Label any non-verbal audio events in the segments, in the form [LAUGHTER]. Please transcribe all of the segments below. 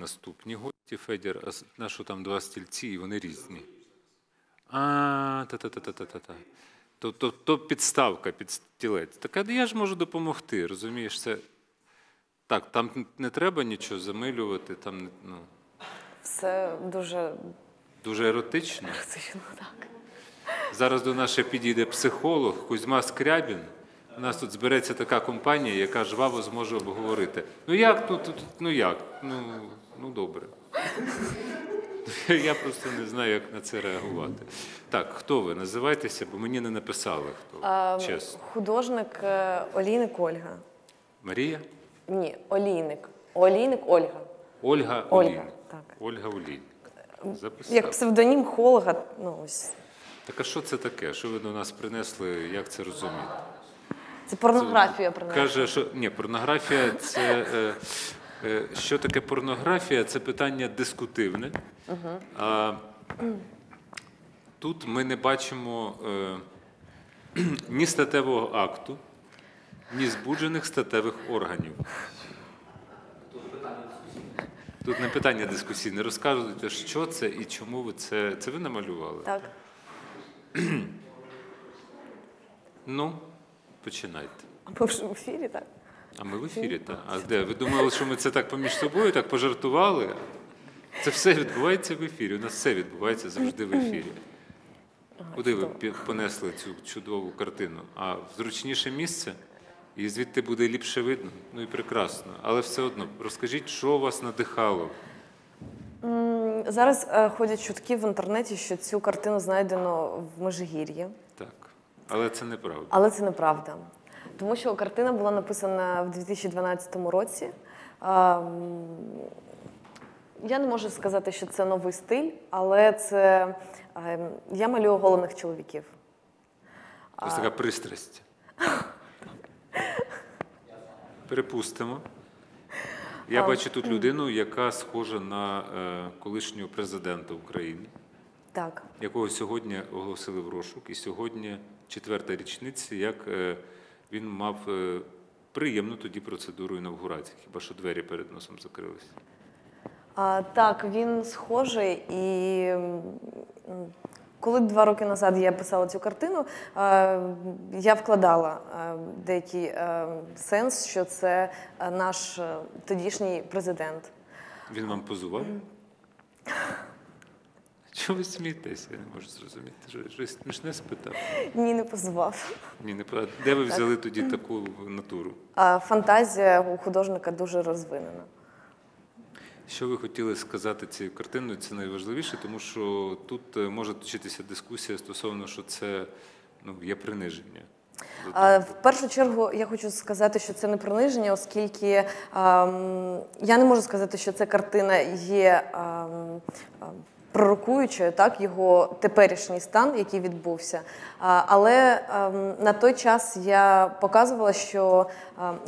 наступні гості, Федір. А на що там два стільці, і вони різні. А, та-та-та-та-та-та. То, то, то підставка під стілець. Так я ж можу допомогти, розумієш? Це... Так, там не треба нічого замилювати, там не- ну, Все дуже дуже еротично. сильно так. Зараз до нас ще підійде психолог Кузьма Скрябін. У нас тут збереться така компанія, яка жваво зможе обговорити. Ну як тут, тут ну як? Ну, ну добре. [LAUGHS] Я просто не знаю, як на це реагувати. Так, хто ви? Називайтеся, бо мені не написали хто. Ем, Чесно. Художник е, Олійник Ольга. Марія? Ні, Олійник. Олійник Ольга. Ольга Ольга, Олійник. так. Ольга Олійник. Записав. Як псевдонім Холга, ну ось. Так а що це таке? Що ви до нас принесли? Як це розуміти? Це порнографія принаймні. Каже, що ні, порнографія це е, що таке порнографія? Це питання дискутивне. А, тут ми не бачимо е, [CLEARS THROAT] ні статевого акту, ні збуджених статевих органів. Тут не питання дискусійне. Розказуйте, що це і чому ви це. Це ви намалювали? Так. [CLEARS THROAT] Ну, починайте. А ми вже в ефірі, так? А ми в ефірі, так? А де? Ви думали, що ми це так поміж собою, так пожартували? Це все відбувається в ефірі. У нас все відбувається завжди в ефірі. Куди ви понесли цю чудову картину? А в зручніше місце? І звідти буде ліпше видно. Ну і прекрасно. Але все одно, розкажіть, що вас надихало? Зараз е, ходять чутки в інтернеті, що цю картину знайдено в Межигір'ї. Так. Але це неправда. Але це неправда. Тому що картина була написана в 2012 році. Я не можу сказати, що це новий стиль, але це е, я малюю голених чоловіків. Ось така пристрасть. Перепустимо. Я бачу тут людину, яка схожа на е, колишнього президента України, Так. якого сьогодні оголосили в розшук. І сьогодні четверта річниця, як е, він мав е, приємну тоді процедуру інавгурації. Хіба що двері перед носом закрилися. А, так, він схожий, і коли два роки назад я писала цю картину, я вкладала деякий е, сенс, що це е, наш тодішній президент. Він вам позував? Чого ви смієтеся? Я не можу зрозуміти. Що- Щось смішне спитав. Ні, не позвав. Ні, не пра- Де ви взяли тоді таку натуру? А фантазія у художника дуже розвинена. Що ви хотіли сказати цією картиною? Це найважливіше, тому що тут е, може точитися дискусія стосовно, що це ну, є приниження. В першу чергу я хочу сказати, що це не приниження, оскільки ем, я не можу сказати, що ця картина є ем, пророкуючою, так, його теперішній стан, який відбувся. Але ем, на той час я показувала, що ем,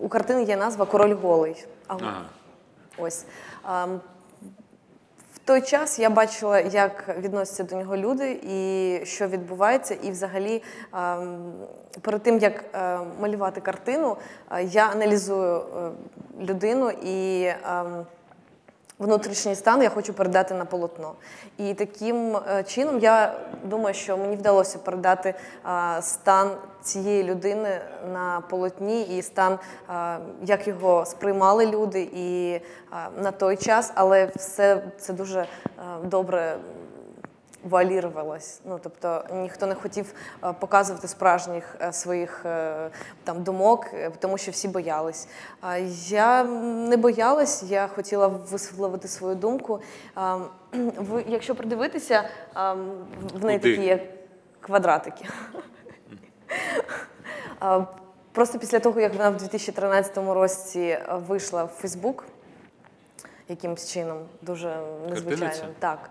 у картини є назва Король голий. Ага. Ось. Ем, В той час я бачила, як відносяться до нього люди і що відбувається. І взагалі, перед тим як е, малювати картину, е, я аналізую е, людину і. Внутрішній стан я хочу передати на полотно. І таким е, чином я думаю, що мені вдалося передати е, стан цієї людини на полотні і стан, е, як його сприймали люди, і на той час, але все це дуже добре вуалірувалось. Ну тобто ніхто не хотів е, показувати справжніх е, своїх е, там думок, тому що всі боялись. Я не боялась, я хотіла висловити свою думку. [CLEARS THROAT] Ви, якщо придивитися, в неї такі є квадратики. Просто після того, як вона в 2013 році вийшла в Фейсбук якимось чином, дуже незвичайним. Так.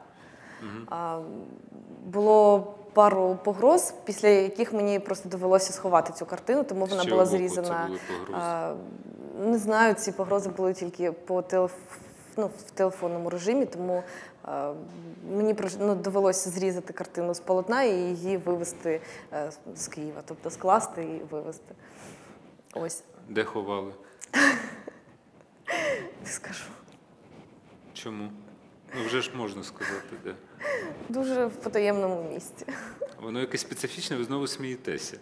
Було пару погроз, після яких мені просто довелося сховати цю картину, тому вона була зрізана. не знаю, ці погрози були тільки по телеф... ну, в телефонному режимі, тому мені ну, довелося зрізати картину з полотна і її вивезти е, з Києва, тобто скласти і вивезти. Ось, Де ховали? не [LAUGHS] скажу. Чому? Ну вже ж можна сказати, де. Дуже в потаємному місці. Воно якесь специфічне, ви знову смієтеся.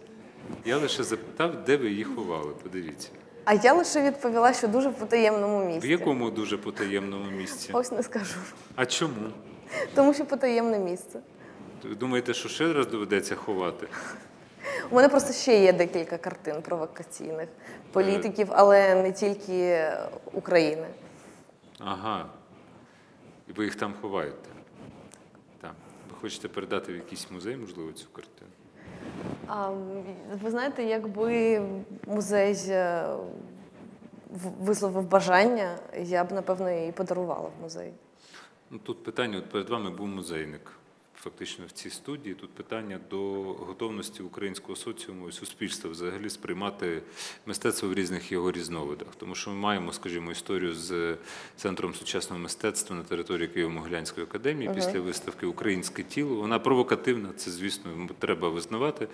Я лише запитав, де ви її ховали. Подивіться. А я лише відповіла, що дуже в потаємному місці. В якому дуже потаємному місці? Ось не скажу. А чому? Тому що потаємне місце. Ви думаєте, що ще раз доведеться ховати? У мене просто ще є декілька картин провокаційних політиків, але не тільки України. Ага. І ви їх там ховаєте. Так. Ви хочете передати в якийсь музей, можливо, цю картину? А, ви знаєте, якби музей е, висловив бажання, я б напевно її подарувала в музей. Ну, тут питання, от перед вами був музейник. Фактично в цій студії тут питання до готовності українського соціуму і суспільства взагалі сприймати мистецтво в різних його різновидах. Тому що ми маємо, скажімо, історію з центром сучасного мистецтва на території Києво-Могилянської академії після виставки Українське тіло. Вона провокативна, це звісно треба визнавати.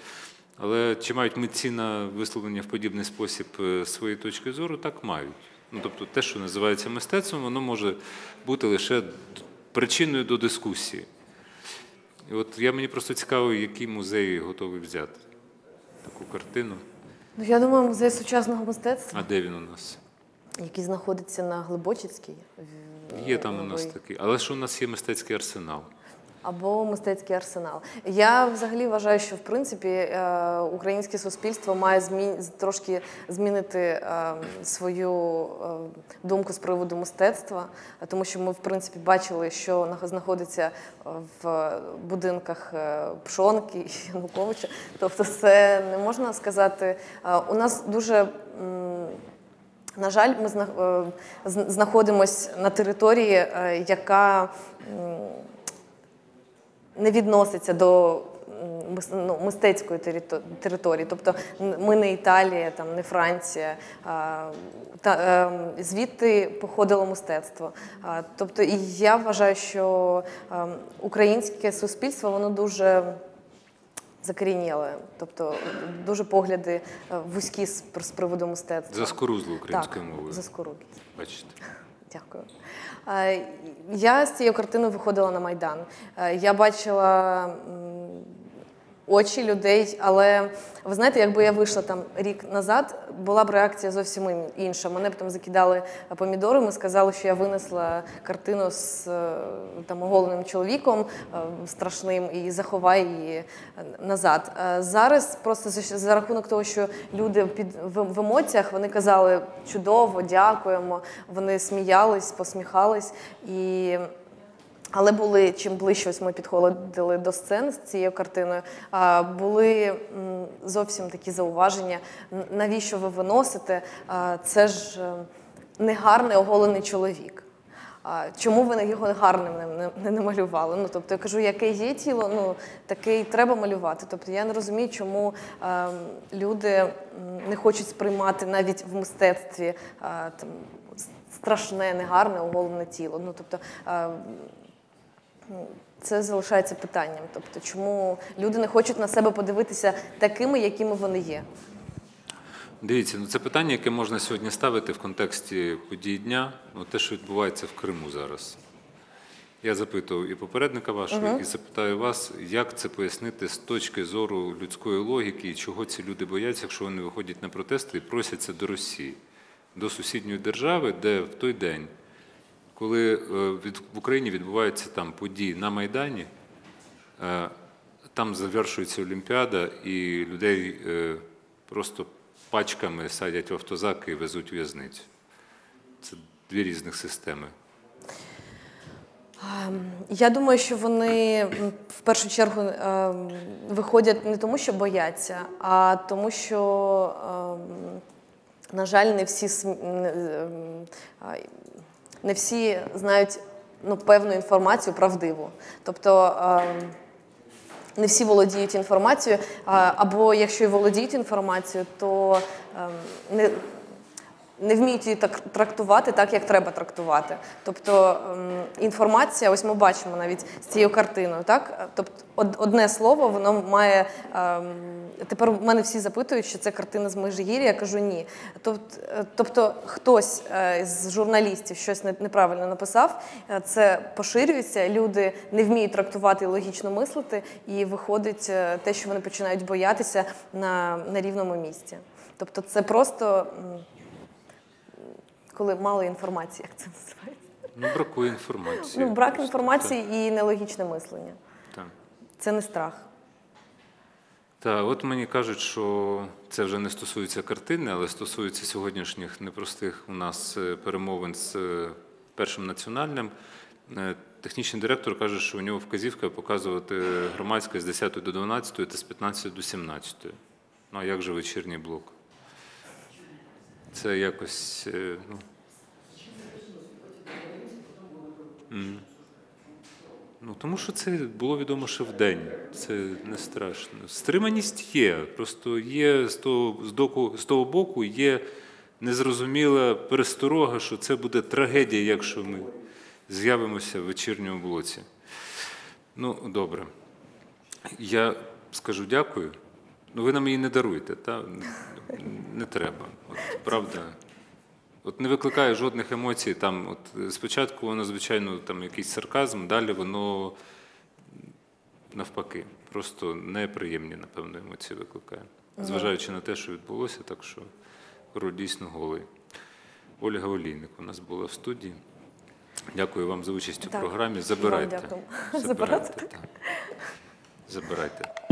Але чи мають митці на висловлення в подібний спосіб е, свої точки зору? Так мають. Ну, тобто те, що називається мистецтвом, воно може бути лише причиною до дискусії. І от я мені просто цікаво, які музеї готовий взяти таку картину. Ну, я думаю, музей сучасного мистецтва, А де він у нас? який знаходиться на Глибочицькій. Є там у нас такий. Але ж у нас є мистецький арсенал. Або мистецький арсенал. Я взагалі вважаю, що в принципі е, українське суспільство має змін... трошки змінити е, свою е, думку з приводу мистецтва, тому що ми, в принципі, бачили, що знаходиться в будинках Пшонки і Януковича. Тобто, це не можна сказати. У нас дуже. на жаль, ми зна- знаходимося на території, яка не відноситься до ну, мистецької території. Тобто ми не Італія, там, не Франція. а, Та, е, звідти походило мистецтво. А, Тобто, і я вважаю, що е, українське суспільство воно дуже закорініле. Тобто дуже погляди е, вузькі з, з приводу мистецтва. Заскорузло українською мовою. Заскоруки. Бачите. Дякую. Е, Я з цією картиною виходила на Майдан. Е, Я бачила очі людей, але ви знаєте, якби я вийшла там рік назад, була б реакція зовсім інша. Мене б там закидали помідорами, сказали, що я винесла картину з е, там оголеним чоловіком е, страшним і заховай її е, назад. Зараз просто за, рахунок того, що люди під в емоціях вони казали чудово, дякуємо. Вони сміялись, посміхались і. Але були чим ближче ось ми підходили до сцени з цією картиною, були зовсім такі зауваження. Навіщо ви виносите? Це ж е, негарний оголений чоловік. Чому ви його гарним не, намалювали? Ну тобто я кажу, яке є тіло, ну таке й треба малювати. Тобто я не розумію, чому е, люди не хочуть сприймати навіть в мистецтві е, там страшне, негарне оголене тіло. Ну тобто. е, Це залишається питанням. Тобто, чому люди не хочуть на себе подивитися такими, якими вони є? Дивіться, ну це питання, яке можна сьогодні ставити в контексті подій дня, ну те, що відбувається в Криму зараз. Я запитував і попередника вашого, і запитаю вас, як це пояснити з точки зору людської логіки і чого ці люди бояться, якщо вони виходять на протести і просяться до Росії, до сусідньої держави, де в той день, коли е, в Україні відбуваються там події на Майдані, е, там завершується Олімпіада, і людей е, просто пачками садять в автозаки і везуть у в'язницю. Це дві різних системи. Я думаю, що вони в першу чергу ем, виходять не тому, що бояться, а тому, що, ем, на жаль, не всі не, всі знають ну, певну інформацію правдиву. Тобто ем, не всі володіють інформацією, або якщо і володіють інформацією, то ем, не, не вміють її так трактувати так, як треба трактувати. Тобто ем, інформація, ось ми бачимо навіть з цією картиною, так? Тобто одне слово, воно має. ем, Тепер в мене всі запитують, що це картина з Межигір'я, я кажу ні. Тобто, тобто хтось е, з журналістів щось неправильно написав, е, це поширюється, люди не вміють трактувати і логічно мислити, і виходить те, що вони починають боятися на, на рівному місці. Тобто це просто коли мало інформації, як це називається. Ну, бракує інформації. Ну, брак інформації і нелогічне мислення. Так. Це не страх. Так, от мені кажуть, що це вже не стосується картини, але стосується сьогоднішніх непростих у нас е, перемовин з е, першим національним. Е, Технічний директор каже, що у нього вказівка показувати громадське з 10 до 12 та з 15 до 17. Ну а як же вечірній блок? Це якось. е, Ну. Ну, тому що це було відомо ще вдень. Це не страшно. Стриманість є. Просто є з того, з, доку, з того боку є незрозуміла пересторога, що це буде трагедія, якщо ми з'явимося в вечірньому блоці. Ну, добре. Я скажу дякую. Ну, ви нам її не даруєте, та? Не треба. От, правда. От не викликає жодних емоцій. Там, от, спочатку воно, звичайно, там якийсь сарказм, далі воно навпаки. Просто неприємні, напевно, емоції викликає. Зважаючи на те, що відбулося, так що король дійсно голий. Ольга Олійник у нас була в студії. Дякую вам за участь у Так, програмі. вам Забирайте. дякую. Забирайте. так. Забирайте.